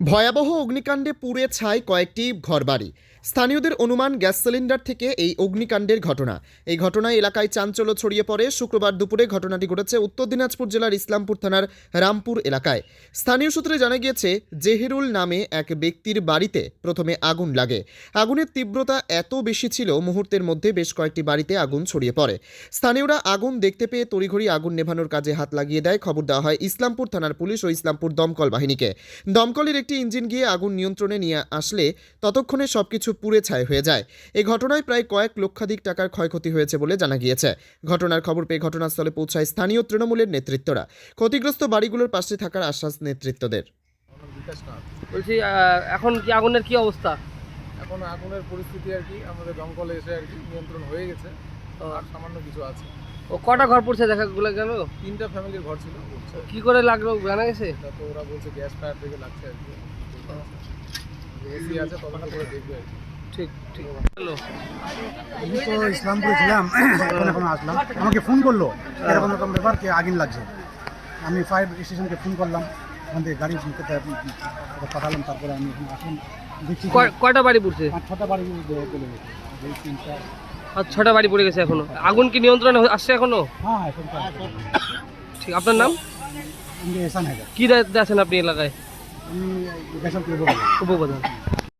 ভয়াবহ অগ্নিকাণ্ডে পুড়ে ছাই কয়েকটি ঘরবাড়ি। স্থানীয়দের অনুমান গ্যাস সিলিন্ডার থেকে এই অগ্নিকাণ্ডের ঘটনা। এই ঘটনায় এলাকায় চাঞ্চল্য ছড়িয়ে পড়ে। শুক্রবার দুপুরে ঘটনাটি ঘটেছে উত্তর দিনাজপুর জেলার ইসলামপুর থানার রামপুর এলাকায়। স্থানীয় সূত্রে জানা গিয়েছে, জেহেরুল নামে এক ব্যক্তির বাড়িতে প্রথমে আগুন লাগে। আগুনের তীব্রতা এত বেশি ছিল, মুহূর্তের মধ্যে বেশ কয়েকটি বাড়িতে আগুন ছড়িয়ে পড়ে। স্থানীয়রা আগুন দেখতে পেয়ে তড়িঘড়ি আগুন নেভানোর কাজে হাত লাগিয়ে দেয়। খবর দেওয়া হয় ইসলামপুর থানার পুলিশ ও ইসলামপুর দমকল বাহিনীকে। দমকলের একটি ইঞ্জিন গিয়ে আগুন নিয়ন্ত্রণে নিয়ে আসলে ততক্ষণে সবকিছু পুড়ে ছাই হয়ে যায়। এই ঘটনায় প্রায় কয়েক লক্ষাধিক টাকার ক্ষয়ক্ষতি হয়েছে বলে জানা গিয়েছে। ঘটনার খবর পেয়ে ঘটনাস্থলে পৌঁছায় স্থানীয় তৃণমূলের নেতৃত্বরা। ক্ষতিগ্রস্ত বাড়িগুলোর পাশে থাকার আশ্বাস নেতৃত্বদের। বলছি এখন কি আগুনের কি অবস্থা? এখন আগুনের পরিস্থিতি আর কি আমাদের দমকলে এসে আর কি নিয়ন্ত্রণ হয়ে গেছে। আর সামান্য কিছু আছে। ও কটা ঘর পড়ছে দেখা গুলো গেল? তিনটা ফ্যামিলির ঘর ছিল কি করে লাগল জানা গেছে? এটা তো ওরা বলছে গ্যাস ফায়ার থেকে লাগছে আর কি। এসি আছে তদন্ত করে দেখবে আর কি। ঠিক ঠিক। হ্যালো। আমি তো ইসলামপুরে ছিলাম এখন এখন আসলাম। আমাকে ফোন করল এরকম এরকম ব্যাপার কি আগুন লাগছে। আমি ফায়ার স্টেশনকে ফোন করলাম ওখান থেকে গাড়ি পাঠালাম তারপরে আমি এখন আসুন দেখছি কয়- কয়টা বাড়ি পড়ছে? ছটা বাড়ি চলে গেছে। দুই তিনটা ছটা বাড়ি পড়ে গেছে এখনও। আগুন কি নিয়ন্ত্রণে আসছে এখনও? হ্যাঁ। ঠিক আপনার নাম? কি দায়িত্বে আছেন আপনি এলাকায়? উপপ্রধান।